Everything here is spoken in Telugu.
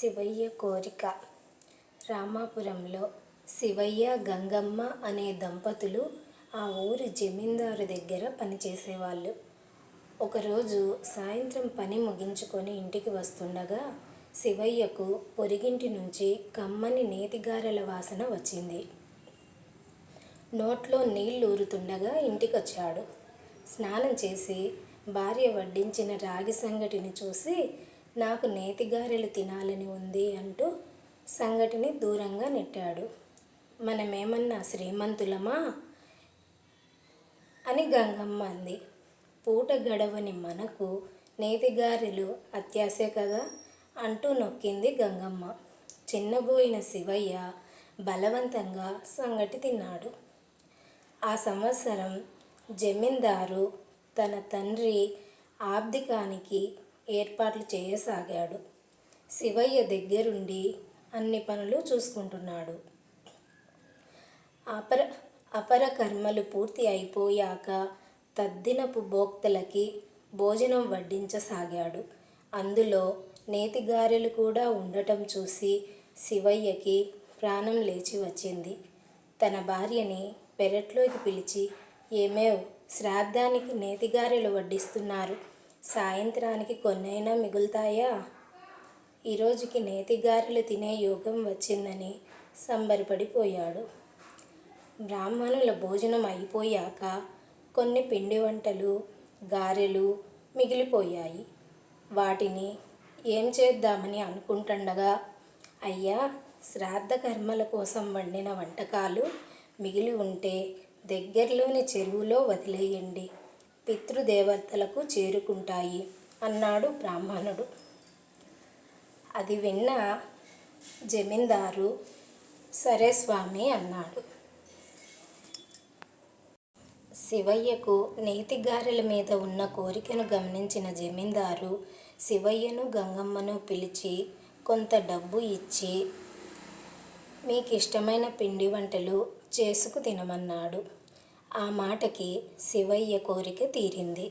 శివయ్య కోరిక. రామాపురంలో శివయ్య గంగమ్మ అనే దంపతులు ఆ ఊరి జమీందారు దగ్గర పనిచేసేవాళ్ళు. ఒకరోజు సాయంత్రం పని ముగించుకొని ఇంటికి వస్తుండగా శివయ్యకు పొరిగింటి నుంచి కమ్మని నేతిగారెల వాసన వచ్చింది. నోట్లో నీళ్ళు ఊరుతుండగా ఇంటికొచ్చాడు. స్నానం చేసి భార్య వడ్డించిన రాగి సంగటిని చూసి నాకు నేతిగారెలు తినాలని ఉంది అంటూ సంగటిని దూరంగా నెట్టాడు. మనమేమన్నా శ్రీమంతులమా? అని గంగమ్మ అంది. పూట గడవని మనకు నేతిగారెలు అత్యాసే కదా? అంటూ నొక్కింది గంగమ్మ. చిన్నబోయిన శివయ్య బలవంతంగా సంగటి తిన్నాడు. ఆ సంవత్సరం జమీందారు తన తండ్రి ఆబ్దికానికి ఏర్పాట్లు చేయసాగాడు. శివయ్య దగ్గరుండి అన్ని పనులు చూసుకుంటున్నాడు. అపర అపర కర్మలు పూర్తి అయిపోయాక తద్దినపు భోక్తలకి భోజనం వడ్డించసాగాడు. అందులో నేతిగారెలు కూడా ఉండటం చూసి శివయ్యకి ప్రాణం లేచి వచ్చింది. తన భార్యని పెరట్లోకి పిలిచి ఏమేవ్ శ్రాద్ధానికి నేతిగారెలు వడ్డిస్తున్నారు? సాయంత్రానికి కొన్నైనా మిగులుతాయా? ఈరోజుకి నేతిగారెలు తినే యోగం వచ్చిందని సంబరపడిపోయాడు. బ్రాహ్మణుల భోజనం అయిపోయాక కొన్ని పిండి వంటలు గారెలు మిగిలిపోయాయి. వాటిని ఏం చేద్దామని అనుకుంటుండగా అయ్యా శ్రాద్ధ కర్మల కోసం వండిన వంటకాలు మిగిలి ఉంటే దగ్గరలోని చెరువులో వదిలేయండి. పితృదేవతలకు చేరుకుంటాయి అన్నాడు బ్రాహ్మణుడు. అది విన్న జమీందారు సరే స్వామి అన్నాడు. శివయ్యకు నేతిగారెల మీద ఉన్న కోరికను గమనించిన జమీందారు శివయ్యను గంగమ్మను పిలిచి కొంత డబ్బు ఇచ్చి మీకు ఇష్టమైన పిండి వంటలు చేసుకు తినమన్నాడు. ఆ మాటకి శివయ్య కోరిక తీరింది.